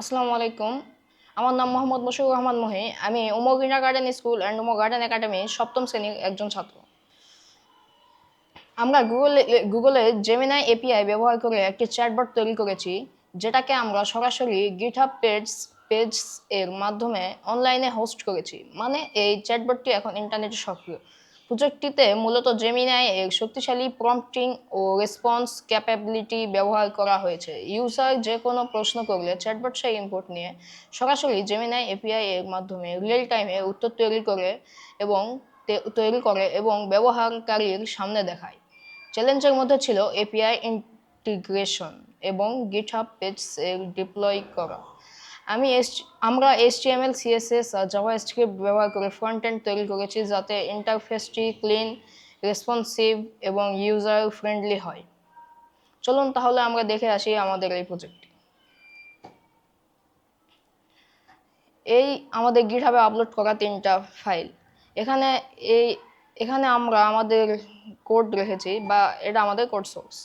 আসসালামু আলাইকুম। আমার নাম মোহাম্মদ মুশিউর রহমান মহি। আমি Umar kindergarten school and Umar garden academy সপ্তম শ্রেণির একজন ছাত্র। আমরা গুগলে গুগলে জেমিনাই এপিআই ব্যবহার করে একটি চ্যাটবট তৈরি করেছি, যেটাকে আমরা সরাসরি গিটহাব পেজ পেজ এর মাধ্যমে অনলাইনে হোস্ট করেছি। মানে এই চ্যাটবটটি এখন ইন্টারনেটে সক্রিয়। প্রজেক্টটিতে মূলত জেমিনাই এর শক্তিশালী প্রম্পটিং ও রেসপন্স ক্যাপাবিলিটি ব্যবহার করা হয়েছে। ইউজার যে কোনো প্রশ্ন করলে চ্যাটবট সেই ইনপুট নিয়ে সরাসরি জেমিনাই এপিআই এর মাধ্যমে রিয়েল টাইমে উত্তর তৈরি করে এবং তৈরি করে এবং ব্যবহারকারীর সামনে দেখায়। চ্যালেঞ্জের মধ্যে ছিল এপিআই ইন্টিগ্রেশন এবং গিটহাব পেজ এর ডিপ্লয় করা। আমি এস আমরা এইচটিএমএল সিএসএস আর জাভা স্ক্রিপ্ট ব্যবহার করে ফ্রন্ট এন্ড তৈরি করেছি যাতে ইন্টারফেসটি ক্লিন রেসপন্সিভ এবং ইউজার ফ্রেন্ডলি হয়। চলুন তাহলে আমরা দেখে আসি আমাদের এই প্রজেক্টটি এই আমাদের গিটহাবে আপলোড করা তিনটা ফাইল এখানে এই, এখানে আমরা আমাদের কোড রেখেছি বা এটা আমাদের কোড সোর্স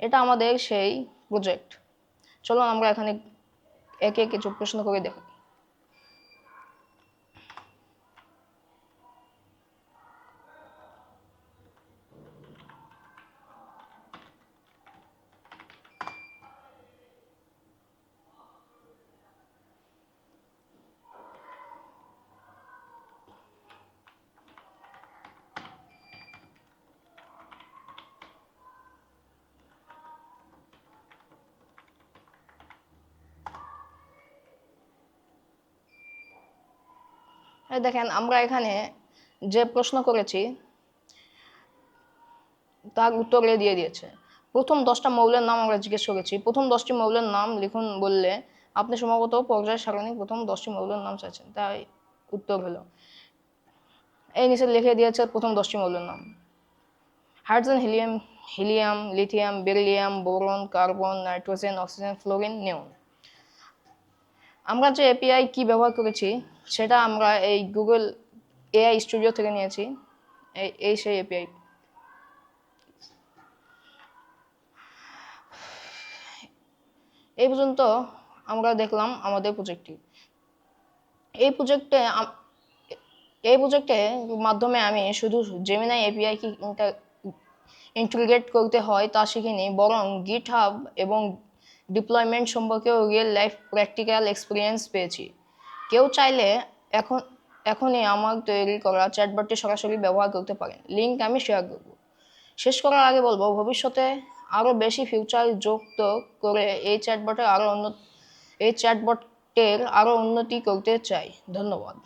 এটা আমাদের সেই প্রজেক্ট চলুন আমরা এখানে একে কিছু প্রশ্ন করে দেখি। দেখেন, আমরা এখানে যে প্রশ্ন করেছি, তার উত্তরে দিয়ে দিয়েছে। প্রথম দশটা মৌলের নাম আমরা জিজ্ঞেস করেছি। প্রথম দশটি মৌলের নাম লিখুন বললে আপনি সম্ভবত পর্যায় সারণী প্রথম দশটি মৌলের নাম চাইছেন। তাই উত্তর হলো। এই নিচে লিখে দিয়েছে প্রথম দশটি মৌলের নাম। Hydrogen, helium helium, lithium, beryllium, boron, carbon, nitrogen, oxygen, fluorine, neon. আমরা যে এপিআই কি ব্যবহার করেছি, সেটা আমরা এই গুগল এআই স্টুডিও থেকে নিয়েছি। এই এই সেই এপিআই এই পর্যন্ত আমরা দেখলাম আমাদের প্রজেক্টটি এই প্রজেক্টে এই প্রজেক্টের মাধ্যমে আমি শুধু জেমিনাই এপিআই কি ইন্টিগ্রেট করতে হয় তা শিখিনি, বরং গিট হাব এবং ডিপ্লয়মেন্ট সম্পর্কেও রিয়েল লাইফ প্র্যাকটিক্যাল এক্সপিরিয়েন্স পেয়েছি। কেউ চাইলে এখন, এখনই আমার তৈরি করা চ্যাটবটটি সরাসরি ব্যবহার করতে পারেন। লিঙ্ক আমি শেয়ার করব। শেষ করার আগে বলব, ভবিষ্যতে আরও বেশি ফিউচার যুক্ত করে এই চ্যাটবটে আরও উন্নত, এই চ্যাটবটের আরও উন্নতি করতে চাই। ধন্যবাদ।